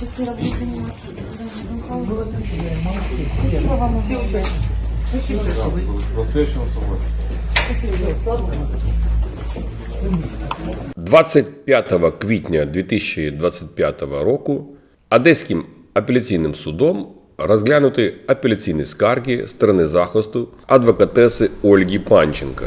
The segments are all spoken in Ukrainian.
часы работы Михаил. Спасибо вам огромное. Спасибо. Просвещено собою. Спасибо. 25 квітня 2025 року Одеським апеляційним судом розглянути апеляційні скарги сторони захисту адвокатеси Ольги Панченка.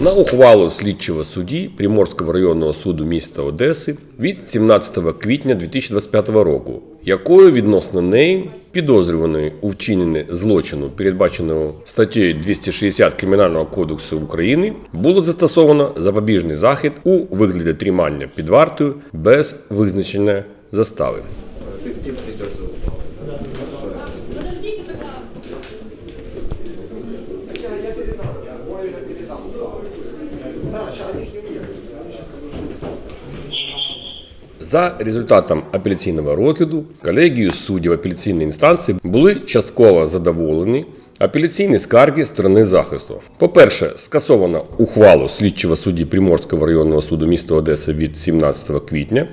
На ухвалу слідчого судді Приморського районного суду міста Одеси від 17 квітня 2025 року, якою відносно неї підозрюваної у вчиненні злочину, передбаченого статтею 260 Кримінального кодексу України, було застосовано запобіжний захід у вигляді тримання під вартою без визначення застави. За результатом апеляційного розгляду колегією суддів апеляційної інстанції були частково задоволені апеляційні скарги сторони захисту. По-перше, скасовано ухвалу слідчого судді Приморського районного суду міста Одеси від 17 квітня.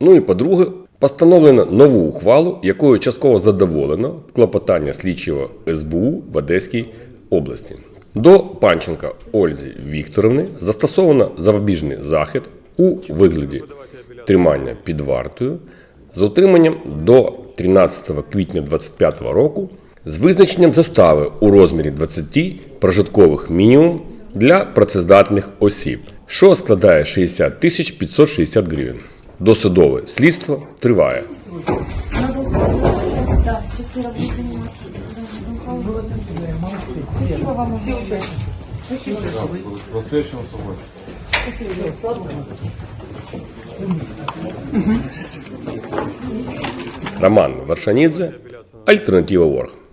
Ну і по-друге, постановлено нову ухвалу, якою частково задоволено клопотання слідчого СБУ в Одеській області. До Панченка Ользі Вікторовни застосовано запобіжний захід у вигляді тримання під вартою з утриманням до 13 квітня 2025 року з визначенням застави у розмірі 20 прожиткових мінімум для працездатних осіб, що складає 60 тисяч 560 гривень. Досудове слідство триває. Спасибо вам. Спасибо. Роман Варшанідзе, Альтернатива Ворг.